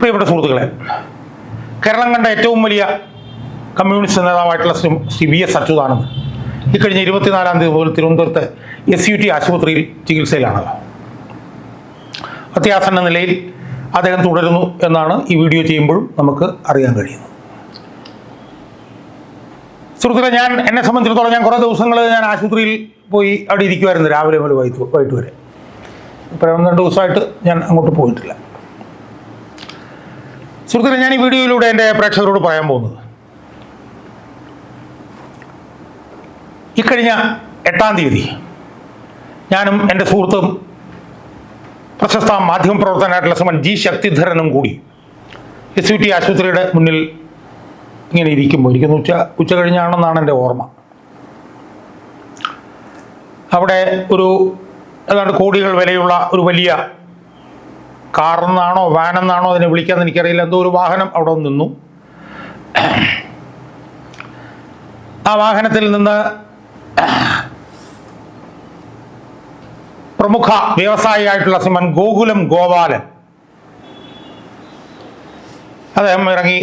പ്രിയപ്പെട്ട സുഹൃത്തുക്കളെ കേരളം കണ്ട ഏറ്റവും വലിയ കമ്മ്യൂണിസ്റ്റ് നേതാവായിട്ടുള്ള ശ്രീ വി എസ് അച്യുതാനന്ദൻ ഇക്കഴിഞ്ഞ ഇരുപത്തിനാലാം തീയതി മുതൽ തിരുവനന്തപുരത്ത് എസ് യു ടി ആശുപത്രിയിൽ ചികിത്സയിലാണല്ലോ അത്യാസന്ന നിലയിൽ അദ്ദേഹം തുടരുന്നു എന്നാണ് ഈ വീഡിയോ ചെയ്യുമ്പോഴും നമുക്ക് അറിയാൻ കഴിയുന്നത്. സുഹൃത്തുക്കളെ ഞാൻ എന്നെ സംബന്ധിച്ചിടത്തോളം ഞാൻ കുറേ ദിവസങ്ങൾ ഞാൻ ആശുപത്രിയിൽ പോയി അവിടെ ഇരിക്കുമായിരുന്നു രാവിലെ മുതൽ വൈകിട്ട് വൈകിട്ട് വരെ. ഇപ്പം രണ്ട് ദിവസമായിട്ട് ഞാൻ അങ്ങോട്ട് പോയിട്ടില്ല. സുഹൃത്തുക്കളെ ഞാൻ ഈ വീഡിയോയിലൂടെ എന്റെ പ്രേക്ഷകരോട് പറയാൻ പോകുന്നത്. ഇക്കഴിഞ്ഞ എട്ടാം തീയതി ഞാനും എന്റെ സുഹൃത്തും പ്രശസ്ത മാധ്യമപ്രവർത്തനായിട്ടുള്ള സമൻ ജി ശക്തിധരനും കൂടി എസ് യു ടി ആശുപത്രിയുടെ മുന്നിൽ ഇങ്ങനെ ഇരിക്കുമ്പോൾ ഇരിക്കുന്ന. ഉച്ച ഉച്ച കഴിഞ്ഞാണെന്നാണ് എന്റെ ഓർമ്മ. അവിടെ ഒരു ഏതാണ്ട് കോടികൾ വിലയുള്ള ഒരു വലിയ കാറെന്നാണോ വാനെന്നാണോ അതിനെ വിളിക്കാൻ എനിക്കറിയില്ല. എന്തോ ഒരു വാഹനം അവിടെ നിന്നു. ആ വാഹനത്തിൽ നിന്ന് പ്രമുഖ വ്യവസായിയായിട്ടുള്ള സിമൻ ഗോകുലം ഗോപാലൻ. അദ്ദേഹം ഇറങ്ങി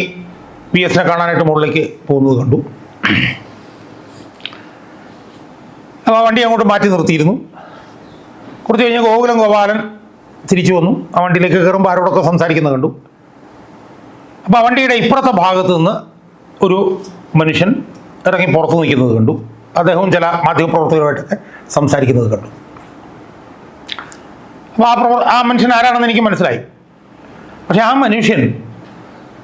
പി എസിനെ കാണാനായിട്ട് മുകളിലേക്ക് പോകുന്നത് കണ്ടു. അപ്പോൾ ആ വണ്ടി അങ്ങോട്ട് മാറ്റി നിർത്തിയിരുന്നു. കുറച്ച് കഴിഞ്ഞ് ഗോകുലം ഗോപാലൻ തിരിച്ചു വന്നു. ആ വണ്ടിയിലേക്ക് കയറുമ്പോൾ ആരോടൊക്കെ സംസാരിക്കുന്നത് കണ്ടു. അപ്പോൾ ആ വണ്ടിയുടെ ഇപ്പുറത്തെ ഭാഗത്ത് നിന്ന് ഒരു മനുഷ്യൻ ഇറങ്ങി പുറത്ത് നിൽക്കുന്നത് കണ്ടു. അദ്ദേഹവും ചില മാധ്യമപ്രവർത്തകരുമായിട്ടൊക്കെ സംസാരിക്കുന്നത് കണ്ടു. അപ്പോൾ ആ പ്രവർ ആ മനുഷ്യൻ ആരാണെന്ന് എനിക്ക് മനസ്സിലായി. പക്ഷെ ആ മനുഷ്യൻ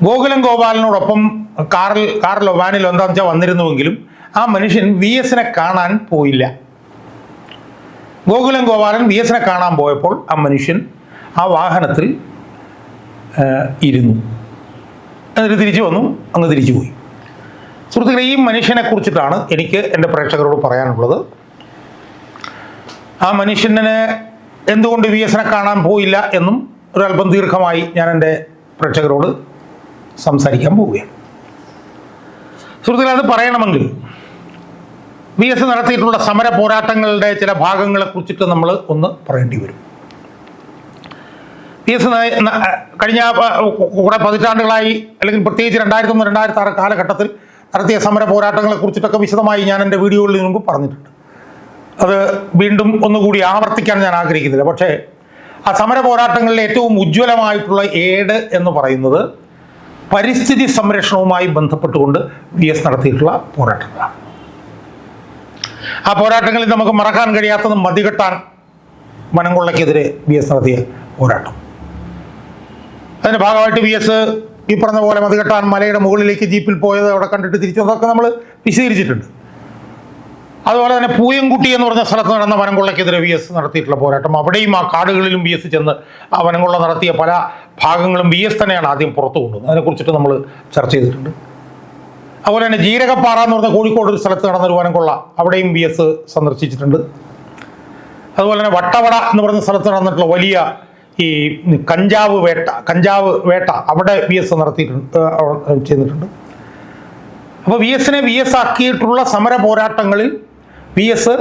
ഗോകുലം ഗോപാലനോടൊപ്പം കാറിൽ കാറിലോ വാനിലോ എന്താണെന്ന് വെച്ചാൽ വന്നിരുന്നുവെങ്കിലും ആ മനുഷ്യൻ വി എസിനെ കാണാൻ പോയില്ല. ഗോകുലം ഗോപാലൻ വി എസിനെ കാണാൻ പോയപ്പോൾ ആ മനുഷ്യൻ ആ വാഹനത്തിൽ ഇരുന്നു. എന്നിട്ട് തിരിച്ചു വന്നു അങ്ങ് തിരിച്ചു പോയി. സുഹൃത്തുക്കളെ ഈ മനുഷ്യനെ കുറിച്ചിട്ടാണ് എനിക്ക് എന്റെ പ്രേക്ഷകരോട് പറയാനുള്ളത്. ആ മനുഷ്യനെ എന്തുകൊണ്ട് വി എസിനെ കാണാൻ പോയില്ല എന്നും ഒരല്പം ദീർഘമായി ഞാൻ എന്റെ പ്രേക്ഷകരോട് സംസാരിക്കാൻ പോവുകയാണ്. സുഹൃത്തുക്കളെ അത് പറയണമെങ്കിൽ വി എസ് നടത്തിയിട്ടുള്ള സമര പോരാട്ടങ്ങളുടെ ചില ഭാഗങ്ങളെ കുറിച്ചിട്ട് നമ്മൾ ഒന്ന് പറയേണ്ടി വരും. വി എസ് കഴിഞ്ഞ കുറേ പതിറ്റാണ്ടുകളായി അല്ലെങ്കിൽ പ്രത്യേകിച്ച് രണ്ടായിരത്തി ഒന്ന് രണ്ടായിരത്തി ആറ് കാലഘട്ടത്തിൽ നടത്തിയ സമര പോരാട്ടങ്ങളെ കുറിച്ചിട്ടൊക്കെ വിശദമായി ഞാൻ എന്റെ വീഡിയോകളിൽ മുമ്പ് പറഞ്ഞിട്ടുണ്ട്. അത് വീണ്ടും ഒന്നുകൂടി ആവർത്തിക്കാൻ ഞാൻ ആഗ്രഹിക്കുന്നില്ല. പക്ഷേ ആ സമര പോരാട്ടങ്ങളിലെ ഏറ്റവും ഉജ്ജ്വലമായിട്ടുള്ള ഏട് എന്ന് പറയുന്നത് പരിസ്ഥിതി സംരക്ഷണവുമായി ബന്ധപ്പെട്ടുകൊണ്ട് വി എസ് നടത്തിയിട്ടുള്ള പോരാട്ടങ്ങളാണ്. ആ പോരാട്ടങ്ങളിൽ നമുക്ക് മറക്കാൻ കഴിയാത്തത് മതികെട്ടാൻ വനംകൊള്ളയ്ക്കെതിരെ വി എസ് നടത്തിയ പോരാട്ടം. അതിന്റെ ഭാഗമായിട്ട് വി എസ് ഈ പറഞ്ഞ പോലെ മതികെട്ടാൻ മലയുടെ മുകളിലേക്ക് ജീപ്പിൽ പോയത് അവിടെ കണ്ടിട്ട് തിരിച്ചു അതൊക്കെ നമ്മൾ വിശദീകരിച്ചിട്ടുണ്ട്. അതുപോലെ തന്നെ പൂയംകുട്ടി എന്ന് പറഞ്ഞ സ്ഥലത്ത് നടന്ന വനംകൊള്ളയ്ക്കെതിരെ വി എസ് നടത്തിയിട്ടുള്ള പോരാട്ടം. അവിടെയും ആ കാടുകളിലും വി എസ് ചെന്ന് ആ വനംകൊള്ള നടത്തിയ പല ഭാഗങ്ങളും വി എസ് തന്നെയാണ് ആദ്യം പുറത്തു കൊണ്ടുവന്നത്. അതിനെക്കുറിച്ചിട്ട് നമ്മൾ ചർച്ച ചെയ്തിട്ടുണ്ട്. അതുപോലെ തന്നെ ജീരകപ്പാറ എന്ന് പറഞ്ഞ കോഴിക്കോട് ഒരു സ്ഥലത്ത് നടന്ന ഒരു വനംകൊള്ള അവിടെയും വി എസ് സന്ദർശിച്ചിട്ടുണ്ട്. അതുപോലെ തന്നെ വട്ടവട എന്ന് പറയുന്ന സ്ഥലത്ത് നടന്നിട്ടുള്ള വലിയ ഈ കഞ്ചാവ് വേട്ട കഞ്ചാവ് വേട്ട അവിടെ വി എസ് നടത്തിയിട്ടുണ്ട് ചെയ്തിട്ടുണ്ട്. അപ്പോൾ വി എസിനെ വി എസ് ആക്കിയിട്ടുള്ള സമര പോരാട്ടങ്ങളിൽ വി എസ്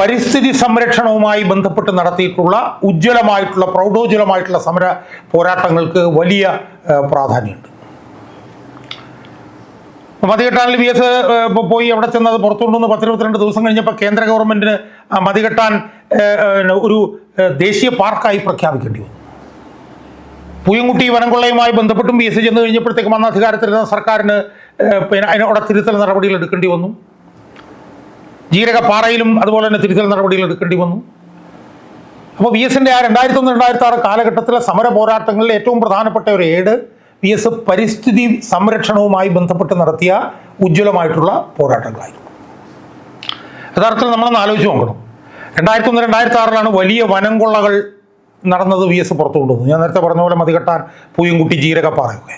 പരിസ്ഥിതി സംരക്ഷണവുമായി ബന്ധപ്പെട്ട് നടത്തിയിട്ടുള്ള ഉജ്ജ്വലമായിട്ടുള്ള പ്രൗഢോജ്വലമായിട്ടുള്ള സമര പോരാട്ടങ്ങൾക്ക് വലിയ പ്രാധാന്യമുണ്ട്. മതികെട്ടാനിൽ വി എസ് പോയി അവിടെ ചെന്ന് അത് പുറത്തുകൊണ്ടുവന്ന് പത്തിരുപത്തിരണ്ട് ദിവസം കഴിഞ്ഞപ്പോൾ കേന്ദ്ര ഗവൺമെന്റിന് മതികെട്ടാൻ ഒരു ദേശീയ പാർക്കായി പ്രഖ്യാപിക്കേണ്ടി വന്നു. പൂയംകുട്ടി വനംകൊള്ളയുമായി ബന്ധപ്പെട്ടും ബി എസ് ചെന്ന് കഴിഞ്ഞപ്പോഴത്തേക്കും അന്ന് അധികാരത്തിലിരുന്ന സർക്കാരിന് പിന്നെ അതിനവിടെ തിരുത്തൽ നടപടികൾ എടുക്കേണ്ടി വന്നു. ജീരകപ്പാറയിലും അതുപോലെ തന്നെ തിരുത്തൽ നടപടികൾ എടുക്കേണ്ടി വന്നു. അപ്പോൾ വി എസിന്റെ ആ രണ്ടായിരത്തി ഒന്ന് രണ്ടായിരത്തി ആറ് കാലഘട്ടത്തിലെ സമര പോരാട്ടങ്ങളിൽ ഏറ്റവും പ്രധാനപ്പെട്ട ഒരു ഏട് വി എസ് പരിസ്ഥിതി സംരക്ഷണവുമായി ബന്ധപ്പെട്ട് നടത്തിയ ഉജ്ജ്വലമായിട്ടുള്ള പോരാട്ടങ്ങളായിരുന്നു. യഥാർത്ഥത്തിൽ നമ്മളൊന്ന് ആലോചിച്ച് നോക്കണം. രണ്ടായിരത്തി ഒന്ന് രണ്ടായിരത്തി ആറിലാണ് വലിയ വനംകൊള്ളകൾ നടന്നത് വി എസ് പുറത്തു കൊണ്ടുവന്നു ഞാൻ നേരത്തെ പറഞ്ഞ പോലെ മതികെട്ടാൻ പൂയംകുട്ടി ജീരകപ്പാറയൊക്കെ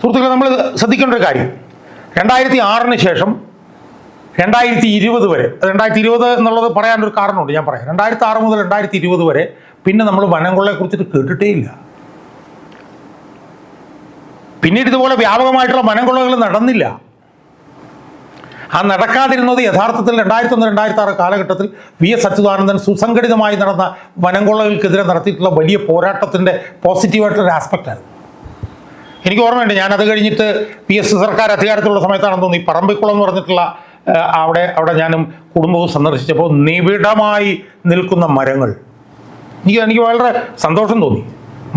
സുഹൃത്തുക്കളെ നമ്മൾ ശ്രദ്ധിക്കേണ്ട ഒരു കാര്യം. രണ്ടായിരത്തി ആറിന് ശേഷം രണ്ടായിരത്തി ഇരുപത് വരെ രണ്ടായിരത്തി ഇരുപത് എന്നുള്ളത് പറയാനൊരു കാരണമുണ്ട് ഞാൻ പറയാം. രണ്ടായിരത്തി ആറ് മുതൽ രണ്ടായിരത്തി ഇരുപത് വരെ പിന്നെ നമ്മൾ വനംകൊള്ളയെ കുറിച്ചിട്ട് കേട്ടിട്ടേ ഇല്ല. പിന്നീട് ഇതുപോലെ വ്യാപകമായിട്ടുള്ള വനംകൊള്ളകൾ നടന്നില്ല. ആ നടക്കാതിരുന്നത് യഥാർത്ഥത്തിൽ രണ്ടായിരത്തി ഒന്ന് രണ്ടായിരത്തി ആറ് കാലഘട്ടത്തിൽ വി എസ് അച്യുതാനന്ദൻ സുസംഘടിതമായി നടന്ന വനംകൊള്ളകൾക്കെതിരെ നടത്തിയിട്ടുള്ള വലിയ പോരാട്ടത്തിന്റെ പോസിറ്റീവായിട്ടുള്ള ഒരു ആസ്പെക്റ്റാണ് എനിക്ക് ഓർമ്മയുണ്ട് ഞാൻ അത് കഴിഞ്ഞിട്ട് പി എസ് സർക്കാർ അധികാരത്തിലുള്ള സമയത്താണെന്ന് തോന്നി പറമ്പിക്കുളം എന്ന് പറഞ്ഞിട്ടുള്ള അവിടെ അവിടെ ഞാനും കുടുംബവും സന്ദർശിച്ചപ്പോൾ നിബിഡമായി നിൽക്കുന്ന മരങ്ങൾ. എനിക്ക് എനിക്ക് വളരെ സന്തോഷം തോന്നി.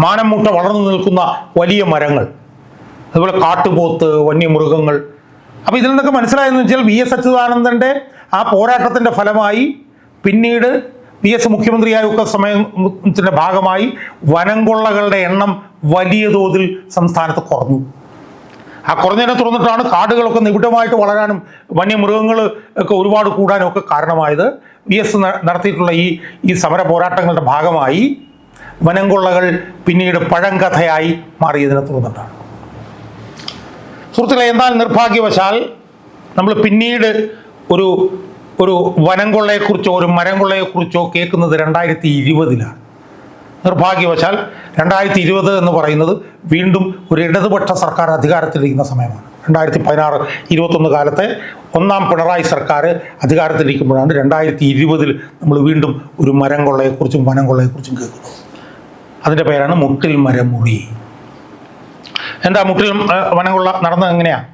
മാനം മുട്ട വളർന്നു നിൽക്കുന്ന വലിയ മരങ്ങൾ. അതുപോലെ കാട്ടുപോത്ത് വന്യമൃഗങ്ങൾ. അപ്പോൾ ഇതിൽ നിന്നൊക്കെ മനസ്സിലായെന്ന് വെച്ചാൽ വി എസ് അച്യുതാനന്ദന്റെ ആ പോരാട്ടത്തിന്റെ ഫലമായി പിന്നീട് വി എസ് മുഖ്യമന്ത്രിയായൊക്കെ സമയത്തിന്റെ ഭാഗമായി വനംകൊള്ളകളുടെ എണ്ണം വലിയ തോതിൽ സംസ്ഥാനത്ത് കുറഞ്ഞു. ആ കുറഞ്ഞതിനെ തുറന്നിട്ടാണ് കാടുകളൊക്കെ നിബിഡമായിട്ട് വളരാനും വന്യമൃഗങ്ങൾ ഒക്കെ ഒരുപാട് കൂടാനും ഒക്കെ കാരണമായത്. വി എസ് നടത്തിയിട്ടുള്ള ഈ ഈ സമര പോരാട്ടങ്ങളുടെ ഭാഗമായി വനംകൊള്ളകൾ പിന്നീട് പഴങ്കഥയായി മാറിയതിനെ തുറന്നിട്ടാണ് സുഹൃത്തുക്കളെ എന്നാൽ നിർഭാഗ്യവശാൽ നമ്മൾ പിന്നീട് ഒരു ഒരു വനംകൊള്ളയെക്കുറിച്ചോ ഒരു മരംകൊള്ളയെക്കുറിച്ചോ കേൾക്കുന്നത് രണ്ടായിരത്തി ഇരുപതിലാണ് നിർഭാഗ്യവശാൽ രണ്ടായിരത്തി ഇരുപത് എന്ന് പറയുന്നത് വീണ്ടും ഒരു ഇടതുപക്ഷ സർക്കാർ അധികാരത്തിലിരിക്കുന്ന സമയമാണ്. രണ്ടായിരത്തി പതിനാറ് ഇരുപത്തൊന്ന് കാലത്തെ ഒന്നാം പിണറായി സർക്കാർ അധികാരത്തിലിരിക്കുമ്പോഴാണ് രണ്ടായിരത്തി ഇരുപതിൽ നമ്മൾ വീണ്ടും ഒരു മരം കൊള്ളയെക്കുറിച്ചും വനം കേൾക്കുന്നത്. അതിന്റെ പേരാണ് മുട്ടിൽ മരമുറി. എന്താ മുട്ടിൽ വനങ്ങളുള്ള വനം എങ്ങനെയാ നടന്നത് എങ്ങനെയാണ്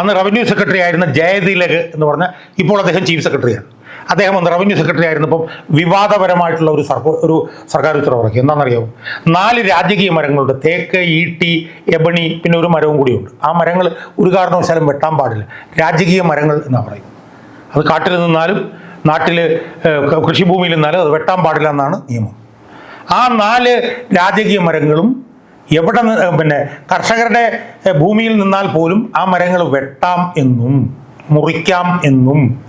അന്ന് റവന്യൂ സെക്രട്ടറി ആയിരുന്ന ജയതിലക് എന്ന് പറഞ്ഞ ഇപ്പോൾ അദ്ദേഹം ചീഫ് സെക്രട്ടറിയാണ് അദ്ദേഹം അന്ന് റവന്യൂ സെക്രട്ടറി ആയിരുന്നപ്പം വിവാദപരമായിട്ടുള്ള ഒരു ഒരു സർക്കാർ ഉത്തരവ് ഇറക്കി എന്താണെന്നറിയാമോ നാല് രാജകീയ മരങ്ങളുണ്ട്. തേക്ക് ഈട്ടി എബണി പിന്നെ ഒരു മരവും കൂടിയുണ്ട്. ആ മരങ്ങൾ ഒരു കാരണവശാലും വെട്ടാൻ പാടില്ല. രാജകീയ മരങ്ങൾ എന്നാണ് പറയുന്നത്. അത് കാട്ടിൽ നിന്നാലും നാട്ടിൽ കൃഷിഭൂമിയിൽ നിന്നാലും അത് വെട്ടാൻ പാടില്ല എന്നാണ് നിയമം. ആ നാല് രാജകീയ മരങ്ങളും എവിടെ പിന്നെ കർഷകരുടെ ഭൂമിയിൽ നിന്നാൽ പോലും ആ മരങ്ങൾ വെട്ടാം എന്നും മുറിക്കാം എന്നും.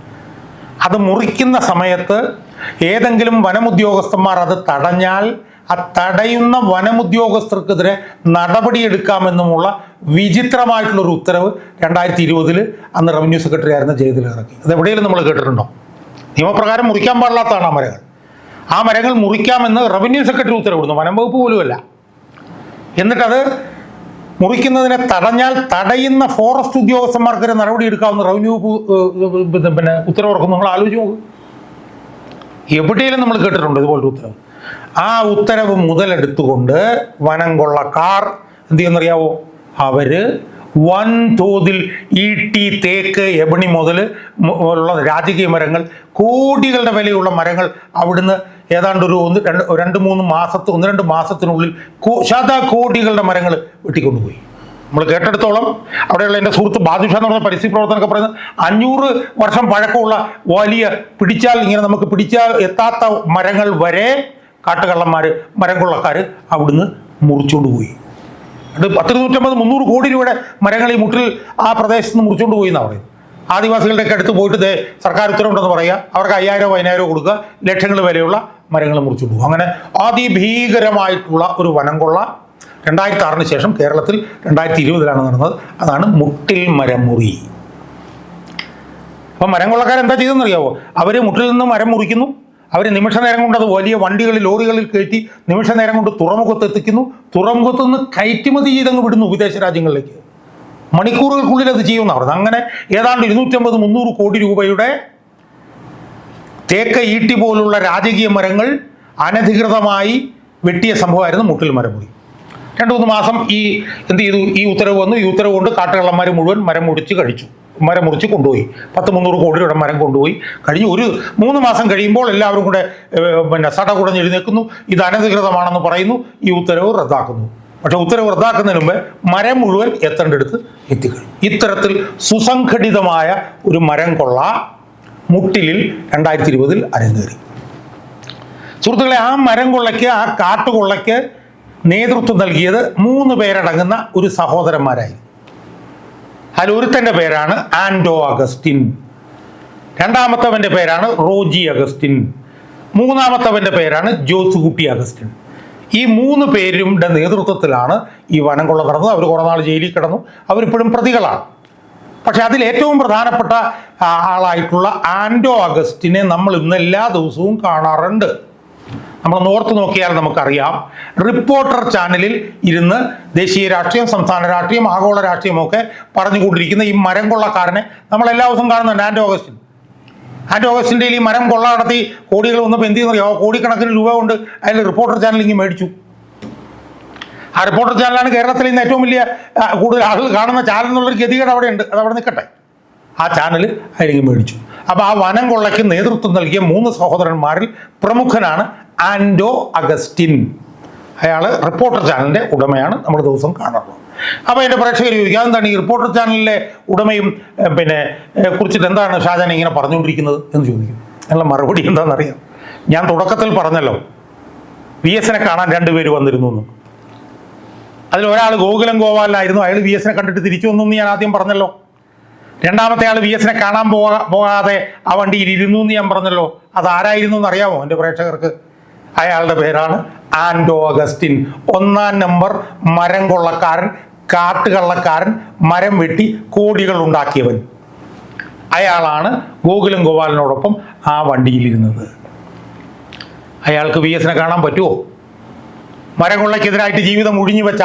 അത് മുറിക്കുന്ന സമയത്ത് ഏതെങ്കിലും വനമുദ്യോഗസ്ഥന്മാർ അത് തടഞ്ഞാൽ ആ തടയുന്ന വനമുദ്യോഗസ്ഥർക്കെതിരെ നടപടിയെടുക്കാമെന്നുമുള്ള വിചിത്രമായിട്ടുള്ളൊരു ഉത്തരവ് രണ്ടായിരത്തി ഇരുപതിൽ അന്ന് റവന്യൂ സെക്രട്ടറി ആയിരുന്ന ജയതിൽ ഇറക്കി. അത് എവിടെയെങ്കിലും നമ്മൾ കേട്ടിട്ടുണ്ടോ? നിയമപ്രകാരം മുറിക്കാൻ പാടില്ലാത്തതാണ് ആ മരങ്ങൾ. ആ മരങ്ങൾ മുറിക്കാമെന്ന് റവന്യൂ സെക്രട്ടറി ഉത്തരവിടുന്നു. വനം വകുപ്പ് പോലുമല്ല. എന്നിട്ടത് മുറിക്കുന്നതിനെ തടഞ്ഞാൽ തടയുന്ന ഫോറസ്റ്റ് ഉദ്യോഗസ്ഥന്മാർക്കൊരു നടപടി എടുക്കാവുന്ന റവന്യൂ പിന്നെ- ഉത്തരവിറക്കും. നിങ്ങൾ ആലോചിച്ച് നോക്കും. എവിടെയെങ്കിലും നമ്മൾ കേട്ടിട്ടുണ്ട് ഇതുപോലൊരു ഉത്തരവ്. ആ ഉത്തരവ് മുതലെടുത്തുകൊണ്ട് വനം കൊള്ളക്കാർ എന്ത് ചെയ്യുന്നറിയാവോ അവർ വൻതോതിൽ ഈട്ടി തേക്ക് എബണി മുതൽ ഉള്ള രാജകീയ മരങ്ങൾ കോടികളുടെ വിലയുള്ള മരങ്ങൾ അവിടുന്ന് ഏതാണ്ട് ഒരു ഒന്ന് രണ്ട് രണ്ട് മൂന്ന് മാസത്ത് ഒന്ന് രണ്ട് മാസത്തിനുള്ളിൽ ശതകോടികളുടെ മരങ്ങൾ വെട്ടിക്കൊണ്ടുപോയി. നമ്മൾ കേട്ടെടുത്തോളം അവിടെയുള്ള എന്റെ സുഹൃത്ത് ബാദുഷ എന്ന് പറഞ്ഞ പരിസ്ഥിതി പ്രവർത്തനമൊക്കെ പറയുന്നത് അഞ്ഞൂറ് വർഷം പഴക്കമുള്ള വലിയ പിടിച്ചാൽ ഇങ്ങനെ നമുക്ക് പിടിച്ചാൽ എത്താത്ത മരങ്ങൾ വരെ കാട്ടുകള്ളന്മാർ മരം കൊള്ളക്കാർ അവിടുന്ന് മുറിച്ചുകൊണ്ട് പോയി അത് പത്ത് നൂറ്റമ്പത് മുന്നൂറ് കോടി രൂപയുടെ മരങ്ങൾ ഈ മുട്ടിൽ ആ പ്രദേശത്ത് നിന്ന് മുറിച്ചുകൊണ്ട് പോയി എന്നാണ് പറയുന്നത്. ആദിവാസികളുടെ ഒക്കെ അടുത്ത് പോയിട്ട് സർക്കാർ ഉത്തരവുണ്ടെന്ന് പറയുക. അവർക്ക് അയ്യായിരം പതിനായിരം കൊടുക്കുക. ലക്ഷങ്ങൾ വിലയുള്ള മരങ്ങൾ മുറിച്ചു പോകും അങ്ങനെ അതിഭീകരമായിട്ടുള്ള ഒരു വനം കൊള്ള. രണ്ടായിരത്തി ആറിന് ശേഷം കേരളത്തിൽ രണ്ടായിരത്തി ഇരുപതിലാണ് നടന്നത്. അതാണ് മുട്ടിൽ മരം മുറി അപ്പം മരം കൊള്ളക്കാർ എന്താ ചെയ്തെന്നറിയാവോ അവർ മുട്ടിൽ നിന്ന് മരം മുറിക്കുന്നു. അവർ നിമിഷ നേരം കൊണ്ട് അത് വലിയ വണ്ടികളിൽ ലോറികളിൽ കയറ്റി നിമിഷ നേരം കൊണ്ട് തുറമുഖത്ത് എത്തിക്കുന്നു. തുറമുഖത്ത് നിന്ന് കയറ്റുമതി ചെയ്തങ്ങ് വിടുന്നു വിദേശ രാജ്യങ്ങളിലേക്ക്. മണിക്കൂറുകൾക്കുള്ളിൽ അത് ചെയ്യുമെന്ന് പറഞ്ഞത്. അങ്ങനെ ഏതാണ്ട് ഇരുന്നൂറ്റമ്പത് മുന്നൂറ് കോടി രൂപയുടെ തേക്ക് ഈട്ടി പോലുള്ള രാജകീയ മരങ്ങൾ അനധികൃതമായി വെട്ടിയ സംഭവമായിരുന്നു മുട്ടിൽ മരമുറി രണ്ടു മൂന്ന് മാസം ഈ എന്ത് ചെയ്തു? ഈ ഉത്തരവ് വന്നു. ഈ ഉത്തരവ് കൊണ്ട് കാട്ടുകള്ളന്മാർ മുഴുവൻ മരം മുറിച്ച് കഴിച്ചു. മരം മുറിച്ച് കൊണ്ടുപോയി. പത്ത് മുന്നൂറ് കോടി രൂപയുടെ മരം കൊണ്ടുപോയി. കഴിഞ്ഞ് ഒരു മൂന്ന് മാസം കഴിയുമ്പോൾ എല്ലാവരും കൂടെ പിന്നെ സട കുടഞ്ഞ് ഇത് അനധികൃതമാണെന്ന് പറയുന്നു. ഈ ഉത്തരവ് റദ്ദാക്കുന്നു. പക്ഷെ ഉത്തരവ് റദ്ദാക്കുന്നതിന് മുമ്പ് മരം മുഴുവൻ എത്തേണ്ടടുത്ത് എത്തിക്കഴിഞ്ഞു. ഇത്തരത്തിൽ സുസംഘടിതമായ ഒരു മരം കൊള്ള. മുട്ടിലിൽ രണ്ടായിരത്തി ഇരുപതിൽ അരങ്ങേറി സുഹൃത്തുക്കളെ ആ മരം കൊള്ളയ്ക്ക് ആ കാട്ടുകൊള്ളയ്ക്ക് നേതൃത്വം നൽകിയത് മൂന്ന് പേരടങ്ങുന്ന ഒരു സഹോദരന്മാരായി. അതിൽ ഒരുത്തന്റെ പേരാണ് ആൻഡോ അഗസ്റ്റിൻ. രണ്ടാമത്തവന്റെ പേരാണ് റോജി അഗസ്റ്റിൻ. മൂന്നാമത്തവന്റെ പേരാണ് ജോസുകുട്ടി അഗസ്റ്റിൻ. ഈ മൂന്ന് പേരുടെ നേതൃത്വത്തിലാണ് ഈ വനം കൊള്ള നടന്നത്. അവർ കുറേ നാൾ ജയിലിൽ കിടന്നു. അവരിപ്പോഴും പ്രതികളാണ്. പക്ഷെ അതിൽ ഏറ്റവും പ്രധാനപ്പെട്ട ആളായിട്ടുള്ള ആൻഡോ അഗസ്റ്റിനെ നമ്മൾ ഇന്ന് എല്ലാ ദിവസവും കാണാറുണ്ട്. നമ്മൾ നോർത്ത് നോക്കിയാൽ നമുക്കറിയാം. റിപ്പോർട്ടർ ചാനലിൽ ഇരുന്ന് ദേശീയ രാഷ്ട്രീയം സംസ്ഥാന രാഷ്ട്രീയം ആഗോള രാഷ്ട്രീയമൊക്കെ പറഞ്ഞുകൊണ്ടിരിക്കുന്ന ഈ മരം കൊള്ളക്കാരനെ നമ്മൾ എല്ലാ ദിവസവും കാണുന്നുണ്ട് ആൻഡോ അഗസ്റ്റിൻ. ആൻഡോ ഓഗസ്റ്റിന്റെ ഈ മരം കൊള്ള നടത്തി കോടികൾ വന്നപ്പോൾ എന്ത് ചെയ്യുന്നറിയോ? കോടിക്കണക്കിന് രൂപ കൊണ്ട് അതിൽ റിപ്പോർട്ടർ ചാനൽ ഇങ്ങനെ മേടിച്ചു. ആ റിപ്പോർട്ടർ ചാനലാണ് കേരളത്തിൽ ഇന്ന് ഏറ്റവും വലിയ കൂടുതൽ ആളുകൾ കാണുന്ന ചാനൽ എന്നുള്ളൊരു ഗതികേട് അവിടെ ഉണ്ട്. അത് അവിടെ നിൽക്കട്ടെ. ആ ചാനൽ അതിലേക്ക് മേടിച്ചു. അപ്പോൾ ആ വനം കൊള്ളയ്ക്ക് നേതൃത്വം നൽകിയ മൂന്ന് സഹോദരന്മാരിൽ പ്രമുഖനാണ് ആൻഡോ അഗസ്റ്റിൻ. അയാൾ റിപ്പോർട്ടർ ചാനലിന്റെ ഉടമയാണ് നമ്മൾ ദിവസം കാണുന്നത് അപ്പോൾ എന്റെ പ്രേക്ഷകർ ചോദിക്കുക എന്താണ് ഈ റിപ്പോർട്ടർ ചാനലിലെ ഉടമയും പിന്നെ കുറിച്ചിട്ട് എന്താണ് ഷാജാൻ ഇങ്ങനെ പറഞ്ഞുകൊണ്ടിരിക്കുന്നത് എന്ന് ചോദിക്കും. അതിനുള്ള മറുപടി എന്താണെന്നറിയാം. ഞാൻ തുടക്കത്തിൽ പറഞ്ഞല്ലോ വി എസിനെ കാണാൻ രണ്ടുപേര് വന്നിരുന്നു എന്ന്. അതിൽ ഒരാൾ ഗോകുലം ഗോപാലനായിരുന്നു അയാൾ വി എസിനെ കണ്ടിട്ട് തിരിച്ചു വന്നു ഞാൻ ആദ്യം പറഞ്ഞല്ലോ. രണ്ടാമത്തെ ആൾ വി എസിനെ കാണാൻ പോകാ പോകാതെ ആ വണ്ടിയിൽ ഇരുന്നു എന്ന് ഞാൻ പറഞ്ഞല്ലോ. അത് ആരായിരുന്നു എന്ന് അറിയാമോ എന്റെ പ്രേക്ഷകർക്ക്? അയാളുടെ പേരാണ് ആൻഡോ അഗസ്റ്റിൻ. ഒന്നാം നമ്പർ മരം കൊള്ളക്കാരൻ കാട്ടുകള്ളക്കാരൻ മരം വെട്ടി കോടികൾ ഉണ്ടാക്കിയവൻ. അയാളാണ് ഗോകുലം ഗോപാലിനോടൊപ്പം ആ വണ്ടിയിലിരുന്നത് അയാൾക്ക് വി എസിനെ കാണാൻ പറ്റുമോ മരംകൊള്ളയ്ക്കെതിരായിട്ട് ജീവിതം ഒഴിഞ്ഞു വെച്ച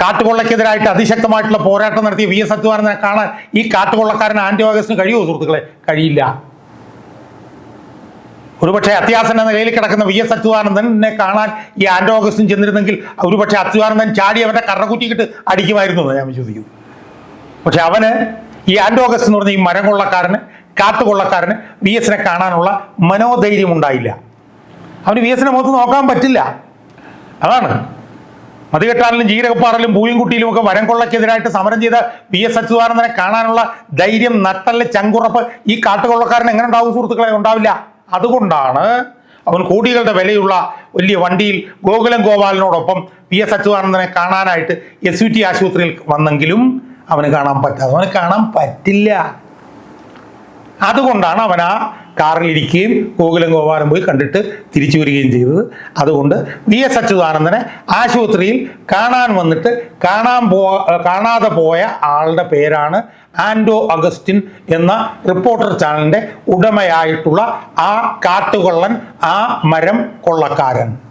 കാട്ടുകൊള്ളയ്ക്കെതിരായിട്ട് അതിശക്തമായിട്ടുള്ള പോരാട്ടം നടത്തിയ വി എസ് അച്യുതാനന്ദനെ കാണാൻ ഈ കാട്ടുകൊള്ളക്കാരൻ ആന്റി ഓഗസ്റ്റിന് കഴിയുമോ സുഹൃത്തുക്കളെ? കഴിയില്ല. ഒരുപക്ഷെ അത്യാസന്റെ നിലയിൽ കിടക്കുന്ന വി എസ് അച്യുതാനന്ദനെ കാണാൻ ഈ ആന്റോ ഓഗസ്റ്റിൻ ചെന്നിരുന്നെങ്കിൽ ഒരുപക്ഷെ അച്യുതാനന്ദൻ ചാടി അവന്റെ കറകുറ്റിക്കിട്ട് അടിക്കുമായിരുന്നു എന്ന് ഞാൻ വിശ്വസിക്കുന്നു പക്ഷെ അവന് ഈ ആന്റോ ഓഗസ്റ്റ് എന്ന് പറഞ്ഞ ഈ മരം കൊള്ളക്കാരന് കാട്ടുകൊള്ളക്കാരന് വി എസിനെ കാണാനുള്ള മനോധൈര്യം ഉണ്ടായില്ല. അവന് വി എസിനെ മുഖത്ത് നോക്കാൻ പറ്റില്ല. അതാണ്. മതികെട്ടാലിലും ജീരകപ്പാറലും പൂയംകുട്ടിയിലും ഒക്കെ വരം കൊള്ളക്കെതിരായിട്ട് സമരം ചെയ്ത പി എസ് അച്യുതാനന്ദനെ കാണാനുള്ള ധൈര്യം നട്ടൽ ചങ്കുറപ്പ് ഈ കാട്ടുകൊള്ളക്കാരൻ എങ്ങനെ ഉണ്ടാവും സുഹൃത്തുക്കളെ? ഉണ്ടാവില്ല. അതുകൊണ്ടാണ് അവൻ കോടികളുടെ വിലയുള്ള വലിയ വണ്ടിയിൽ ഗോകുലം ഗോപാലിനോടൊപ്പം പി എസ് അച്യുതാനന്ദനെ കാണാനായിട്ട് എസ് യു ടി ആശുപത്രിയിൽ വന്നെങ്കിലും അവന് കാണാൻ പറ്റാതെ അവന് കാണാൻ പറ്റില്ല. അതുകൊണ്ടാണ് അവൻ ആ കാറിൽ ഇരിക്കുകയും ഗോകുലം ഗോപാലം പോയി കണ്ടിട്ട് തിരിച്ചു വരികയും ചെയ്തത്. അതുകൊണ്ട് വി എസ് അച്യുതാനന്ദനെ ആശുപത്രിയിൽ കാണാൻ വന്നിട്ട് കാണാൻ പോ കാണാതെ പോയ ആളുടെ പേരാണ് ആൻഡോ അഗസ്റ്റിൻ എന്ന റിപ്പോർട്ടർ ചാനലിന്റെ ഉടമയായിട്ടുള്ള ആ കാട്ടുകൊള്ളൻ ആ മരം കൊള്ളക്കാരൻ.